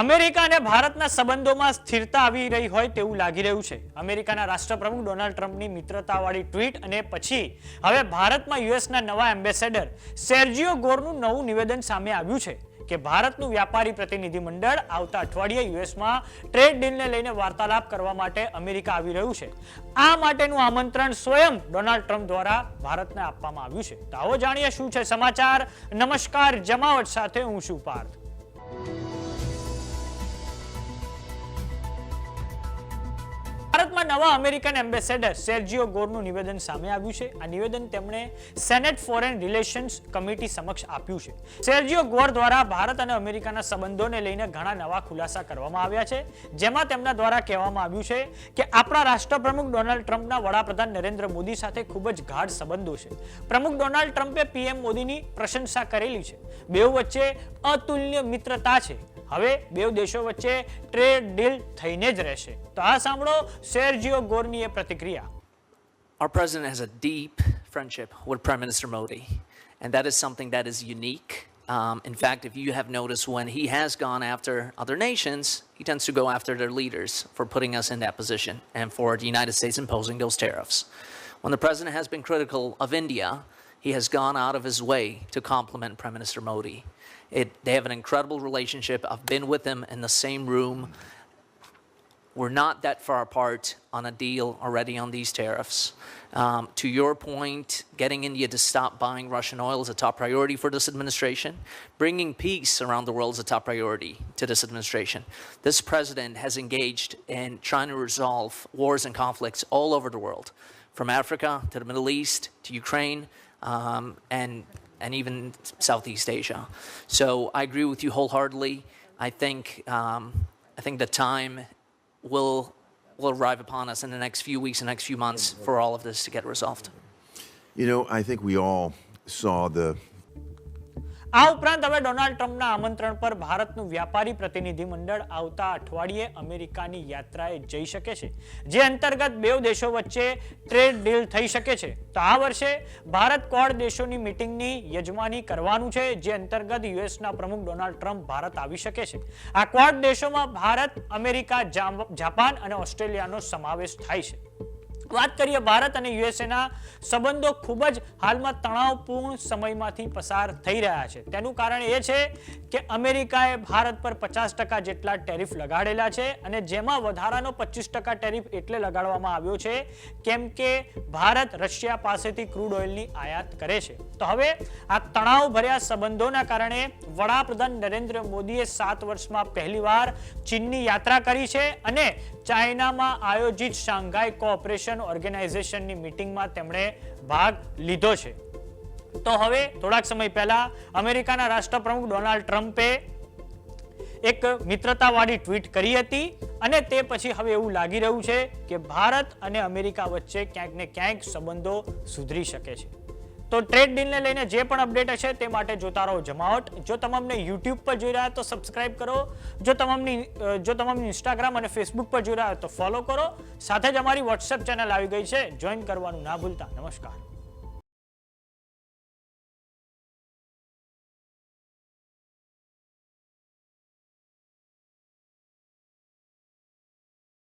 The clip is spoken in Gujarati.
અમેરિકા અને ભારતના સંબંધોમાં સ્થિરતા આવી રહી હોય તેવું લાગી રહ્યું છે. અમેરિકાના રાષ્ટ્રપ્રમુખ ડોનાલ્ડ ટ્રમ્પની મિત્રતાવાળી ટ્વીટ અને પછી હવે ભારતમાં યુએસના નવા એમ્બેસેડર સેર્જિયો ગોરનું નવું નિવેદન સામે આવ્યું છે કે ભારતનું વ્યાપારી પ્રતિનિધિ મંડળ આવતા અઠવાડિયે યુએસમાં ટ્રેડ ડીલને લઈને વાર્તાલાપ કરવા માટે અમેરિકા આવી રહ્યું છે. આ માટેનું આમંત્રણ સ્વયં ડોનાલ્ડ ટ્રમ્પ દ્વારા ભારતને આપવામાં આવ્યું છે. તો આવો જાણીએ શું છે સમાચાર. નમસ્કાર. જમાવટ સાથે હું છું પાર્થ. ભારતમાં નવા અમેરિકન એમ્બેસેડર સેર્જિયો ગોરનું નિવેદન સામે આવ્યું છે. આ નિવેદન તેમણે સેનેટ ફોરેન રિલેશન્સ કમિટી સમક્ષ આપ્યું છે. સેર્જિયો ગોર દ્વારા ભારત અને અમેરિકાના સંબંધોને લઈને ઘણા નવા ખુલાસા કરવામાં આવ્યા છે. જેમાં તેમના દ્વારા કહેવામાં આવ્યું છે કે આપણા રાષ્ટ્રપ્રમુખ ડોનાલ્ડ ટ્રમ્પના વડાપ્રધાન નરેન્દ્ર મોદી સાથે ખૂબ જ ગાઢ સંબંધો છે. પ્રમુખ ડોનાલ્ડ ટ્રમ્પે પીએમ મોદીની પ્રશંસા કરેલી છે. બેઉ વચ્ચે અતુલ્ય મિત્રતા છે. હવે બે દેશો વચ્ચે ટ્રેડ ડીલ થઈને જ રહેશે તો આ સાંભળો સેર્જિયો ગોરની એ પ્રતિક્રિયા Our president has a deep friendship with Prime Minister Modi, and that is something that is unique. Um, in fact, if you have noticed, when he has gone after other nations, he tends to go after their leaders for putting us in that position and for the United States imposing those tariffs. When the president has been critical of India, he has gone out of his way to compliment Prime Minister Modi. It, they have an incredible relationship. I've been with them in the same room. We're not that far apart on a deal already on these tariffs. Um, to your point, getting India to stop buying Russian oil is a top priority for this administration. Bringing peace around the world is a top priority to this administration. This president has engaged in trying to resolve wars and conflicts all over the world, from Africa to the Middle East to Ukraine um, and and even Southeast Asia. So I agree with you wholeheartedly. I think um, I think the time will will arrive upon us in the next few weeks and next few months for all of this to get resolved. You know, I think we all saw the આ ઉપરાંત હવે ડોનાલ્ડ ટ્રમ્પના આમંત્રણ પર ભારતનું વ્યાપારી પ્રતિનિધિ મંડળ આવતા અઠવાડિયે અમેરિકાની યાત્રાએ જઈ શકે છે, જે અંતર્ગત બે દેશો વચ્ચે ટ્રેડ ડીલ થઈ શકે છે. તો આ વર્ષે ભારત કોડ દેશોની મિટિંગની યજમાની કરવાનું છે, જે અંતર્ગત યુએસના પ્રમુખ ડોનાલ્ડ ટ્રમ્પ ભારત આવી શકે છે. આ ક્વાડ દેશોમાં ભારત, અમેરિકા જાપાન અને ઓસ્ટ્રેલિયાનો સમાવેશ થાય છે. વાત કરીએ ભારત અને યુએસએના સંબંધો ખૂબ જ હાલમાં તણાવપૂર્ણ સમયમાંથી પસાર થઈ રહ્યા છે. તેનું કારણ એ છે કે અમેરિકાએ ભારત પર પચાસ ટકા જેટલા ટેરિફ લગાડેલા છે અને જેમાં વધારાનો પચીસ ટકા ટેરિફ એટલે લગાડવામાં આવ્યો છે, કેમ કે ભારત રશિયા પાસેથી ક્રૂડ ઓઇલની આયાત કરે છે. તો હવે આ તણાવ ભર્યા સંબંધોના કારણે વડાપ્રધાન નરેન્દ્ર મોદીએ સાત વર્ષમાં પહેલીવાર ચીનની યાત્રા કરી છે અને ચાઇનામાં આયોજિત શાંઘાઈ કોઓપરેશન ઓર્ગેનાઇઝેશનની મીટિંગમાં તેમણે ભાગ લીધો છે. તો હવે થોડાક સમય પહેલા અમેરિકાના રાષ્ટ્રપ્રમુખ ડોનાલ્ડ ટ્રમ્પે એક મિત્રતાવાળી ટ્વીટ કરી હતી અને તે પછી હવે એવું લાગી રહ્યું છે કે ભારત અને અમેરિકા વચ્ચે ક્યાંક ને ક્યાંક સંબંધો સુધરી શકે છે. તો ટ્રેડ ડીલને લઈને જે પણ અપડેટ હશે તે માટે જોતા રહો જમાવટ. જો તમામને યુટ્યુબ પર જોઈ રહ્યા તો સબસ્ક્રાઇબ કરો. જો તમામની જો તમામની ઇન્સ્ટાગ્રામ અને ફેસબુક પર જોઈ રહ્યા તો ફોલો કરો. સાથે જ અમારી વોટ્સએપ ચેનલ આવી ગઈ છે. જોઈન કરવાનું ના ભૂલતા. નમસ્કાર.